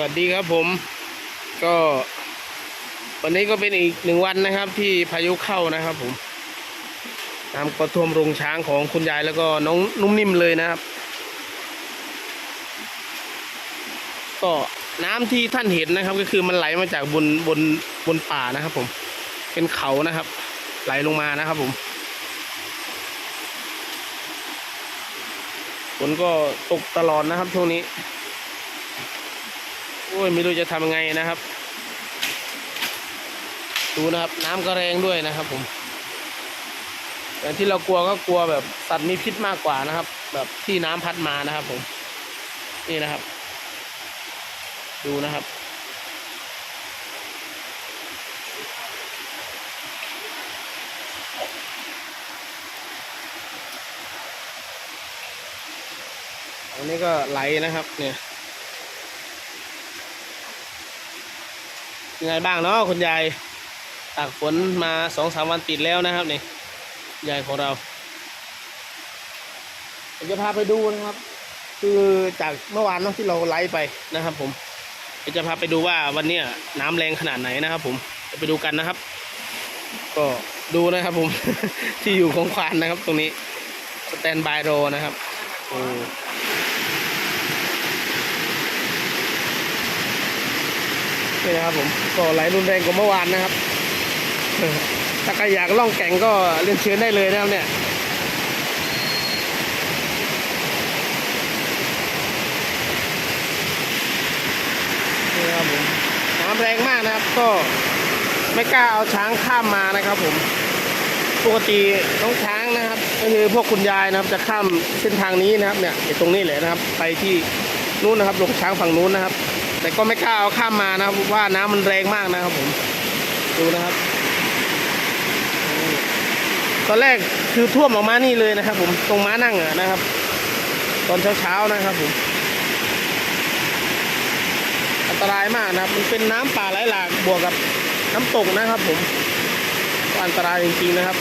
วัสดีครับผม ก็ วันนี้ก็เป็นอีกหนึ่งวันนะครับ ที่พายุเข้านะครับ ผมน้ำก็ท่วมโรงช้างของคุณยายแล้วก็น้องนุ่มนิ่มเลยนะครับ ก็น้ำที่ท่านเห็นนะครับ ก็คือมันไหลมาจากบนบนบนป่านะครับ ผม เป็นเขานะครับ ไหลลงมานะครับ ผมฝนก็ตกตลอดนะครับช่วงนี้ โอ้ยไม่รู้จะทำยังไงนะครับ ดูนะครับน้ำก็แรงด้วยนะครับผมแต่ที่เรากลัวก็กลัวแบบสัตว์มีพิษมากกว่านะครับ แบบที่น้ำพัดมานะครับผม นี่นะครับ ดูนะครับอันนี้ก็ไหลนะครับเนี่ย ยังไงบ้างเนาะคุณยายตากฝนมาสองสามวันติดแล้วนะครับนี่ยายของเราผมจะพาไปดูนะครับ คือจากเมื่อวานเนาะที่เราไลฟ์ไปนะครับ ผมจะพาไปดูว่าวันนี้น้ำแรงขนาดไหนนะครับ ผมจะไปดูกันนะครับ ก็ดูนะครับ ผมที่อยู่ของควานนะครับ ตรงนี้สแตนบายโรนะครับโอ้ นี่นะครับผมก็ไหลรุนแรงกว่าเมื่อวานนะครับ ถ้าใครอยากล่องแก่งก็เรียนเชิญได้เลยนะครับเนี่ยนี่นะครับผมน้ำแรงมากนะครับก็ไม่กล้าเอาช้างข้ามมานะครับผมปกติน้องช้างนะครับก็คือพวกคุณยายนะครับจะข้ามเส้นทางนี้นะครับเนี่ยตรงนี้แหละนะครับ ไปที่นู้นนะครับลงช้างฝั่งนู้นนะครับ แต่ก็ไม่กล้าเอาข้ามมานะครับว่าน้ำมันแรงมากนะครับผมดูนะครับ ตอนแรกคือท่วมออกมานี่เลยนะครับ ผมตรงม้านั่งอะนะครับ ตอนเช้าๆนะครับผมอันตรายมากนะครับ มันเป็นน้ำป่าไหลหลากบวกกับน้ำตกนะครับ ผมอันตรายจริงๆนะครับ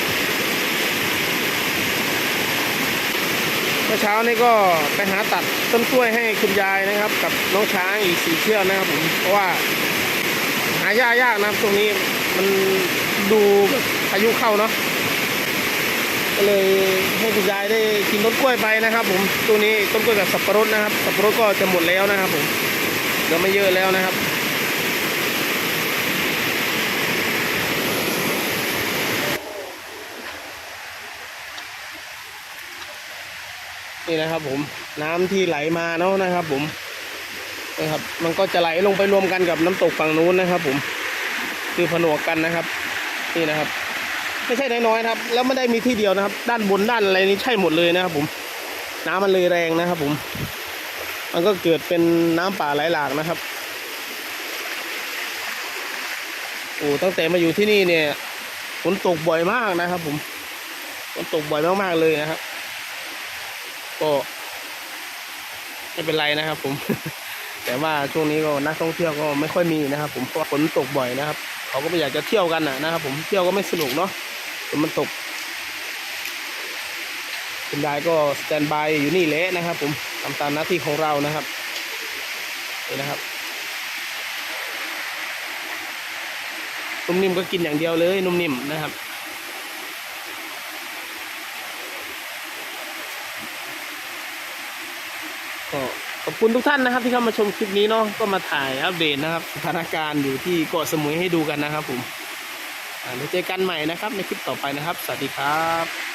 มื่อเช้านี้ก็ไปหาตัดต้นกล้วยให้คุณยายนะครับ กับน้องช้างอีกสี่เชือกนะครับผมเพราะว่า หายากยากนะครับตรงนี้มันดูแบบพายุเข้าเนาะก็เลยให้คุณยายได้กินต้นกล้วยไปนะครับ ผมตัวนี้ต้นกล้วยกับสับปะรดนะครับ สับปะรดก็จะหมดแล้วนะครับ ผมเหลือไม่เยอะแล้วนะครับ นี่นะครับ ผมน้ำที่ไหลมาเนาะนะครับ ผมนะครับ มันก็จะไหลลงไปรวมกันกับน้ำตกฝั่งนู้นนะครับ ผม คือผนวกกันนะครับ นี่นะครับ ไม่ใช่น้อยๆนะครับ แล้วไม่ได้มีที่เดียวนะครับ ด้านบนด้านอะไรนี้ใช่หมดเลยนะครับ ผม น้ำมันเลยแรงนะครับ ผม มันก็เกิดเป็นน้ำป่าไหลหลากนะครับโอ้ตั้งแต่มาอยู่ที่นี่เนี่ยฝนตกบ่อยมากนะครับ ผมฝนตกบ่อยมากๆเลยนะครับ ก็ไม่เป็นไรนะครับ ผม แต่ว่าช่วงนี้ก็นักท่องเที่ยวก็ไม่ค่อยมีนะครับ ผมเพราะฝนตกบ่อยนะครับ เขาก็ไม่อยากจะเที่ยวกันนะนะครับ ผมเที่ยวก็ไม่สนุกเนาะฝนมันตกคุณยายก็สแตนบายอยู่นี่แหละนะครับ ผมทำตามหน้าที่ของเรานะครับนี่นะครับนุ่มนิ่มก็กินอย่างเดียวเลยนุ่มนิ่มนะครับ ก็ขอบคุณทุกท่านนะครับ ที่เข้ามาชมคลิปนี้เนาะก็มาถ่ายอัปเดตนะครับ สถานการณ์อยู่ที่เกาะสมุยให้ดูกันนะครับผมอ่าเดี๋ยวเจอกันใหม่นะครับในคลิปต่อไปนะครับ สวัสดีครับ